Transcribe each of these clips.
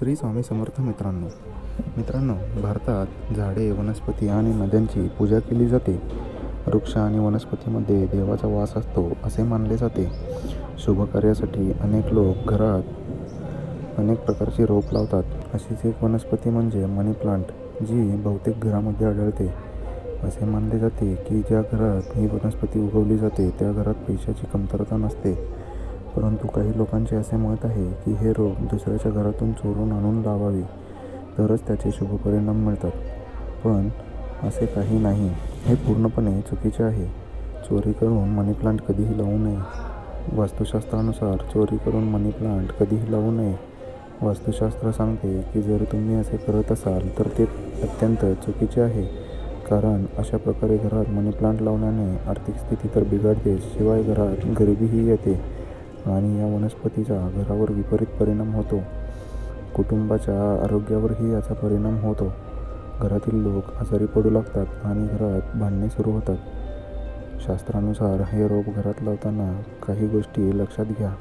श्री स्वामी समर्थ मित्रांनो. मित्रांनो भारतात झाडे वनस्पती आणि नद्यांची पूजा केली जाते. वृक्ष आणि वनस्पतीमध्ये देवाचा वास असतो असे मानले जाते. शुभ कार्यासाठी अनेक लोक घरात अनेक प्रकारची रोप लावतात. अशीच एक वनस्पती म्हणजे मनी प्लांट जी बहुतेक घरामध्ये आढळते. असे मानले जाते की ज्या घरात ही वनस्पती उगवली जाते त्या घरात पैशाची कमतरता नसते. परंतु काही लोकांचे असे मत आहे की हे रोप दुसऱ्याच्या घरातून चोरून आणून लावावे तरच त्याचे शुभ परिणाम मिळतात. पण असे काही नाही. हे पूर्णपणे चुकीचे आहे. चोरी करून मनी प्लांट कधीही लावू नये. वास्तुशास्त्रानुसार चोरी करून मनी प्लांट कधीही लावू नये. वास्तुशास्त्र सांगते की जर तुम्ही असे करत असाल तर ते अत्यंत चुकीचे आहे. कारण अशा प्रकारे घरात मनी प्लांट लावण्याने आर्थिक स्थिती तर बिघडते शिवाय घरात गरिबीही येते. आणि या वनस्पतीचा घरावर विपरीत परिणाम होतो. कुटुंबाच्या आरोग्यावरही याचा परिणाम होतो. घरातील लोक आजारी पडू लागतात आणि घरात भांडणे सुरू होतात. शास्त्रानुसार हे रोप घरात लावताना काही गोष्टी लक्षात घ्या.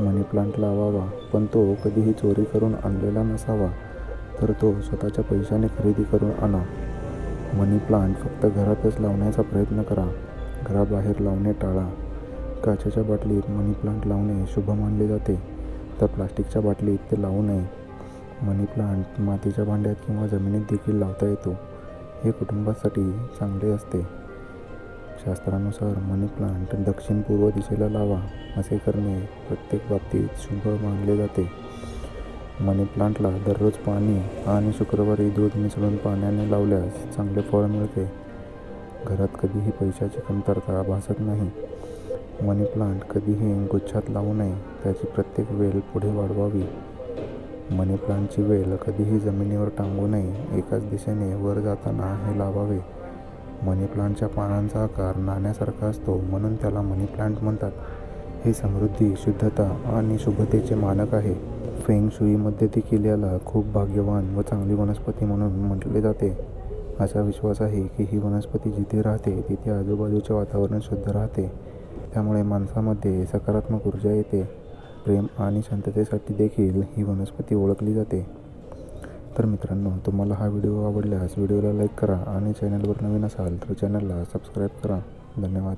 मनी प्लांट लावावा पण तो कधीही चोरी करून आणलेला नसावा तर तो स्वतःच्या पैशाने खरेदी करून आणा. मनी प्लांट फक्त घरातच लावण्याचा प्रयत्न करा. घराबाहेर लावणे टाळा. काचेच्या बाटलीत मनी प्लांट लावणे शुभ मानले जाते. तर प्लास्टिकच्या बाटलीत ते लावू नये. मनी प्लांट मातीच्या भांड्यात किंवा जमिनीत देखील लावता येतो. हे कुटुंबासाठी चांगले असते. शास्त्रानुसार मनी प्लांट दक्षिण पूर्व दिशेला लावा असे करणे प्रत्येक बाबतीत शुभ मानले जाते. मनी प्लांटला दररोज पाणी आणि शुक्रवारी दूध मिसळून पाण्याने लावल्यास चांगले फळ मिळते. घरात कधीही पैशाची कमतरता भासत नाही. मनी प्लांट कधीही गुच्छात लावू नये त्याची प्रत्येक वेल पुढे वाढवावी. मनी प्लांटची वेल कधीही जमिनीवर टांगू नये एकाच दिशेने वर जाताना हे लावावे. मनी प्लांटच्या पानांचा आकार नाण्यासारखा असतो म्हणून त्याला मनी प्लांट म्हणतात. हे समृद्धी शुद्धता आणि शुभतेचे मानक आहे. फेंग शुईमध्ये देखील याला खूप भाग्यवान व चांगली वनस्पती म्हणून म्हटले जाते. असा विश्वास आहे की ही वनस्पती जिथे राहते तिथे आजूबाजूचे वातावरण शुद्ध राहते. त्यामुळे माणसामध्ये सकारात्मक ऊर्जा येते. प्रेम आणि शांततेसाठी देखील ही वनस्पती ओळखली जाते. तर मित्रांनो तुम्हाला हा व्हिडिओ आवडल्यास व्हिडिओला लाईक करा आणि चॅनलवर नवीन असाल तर चॅनलला सबस्क्राईब करा. धन्यवाद.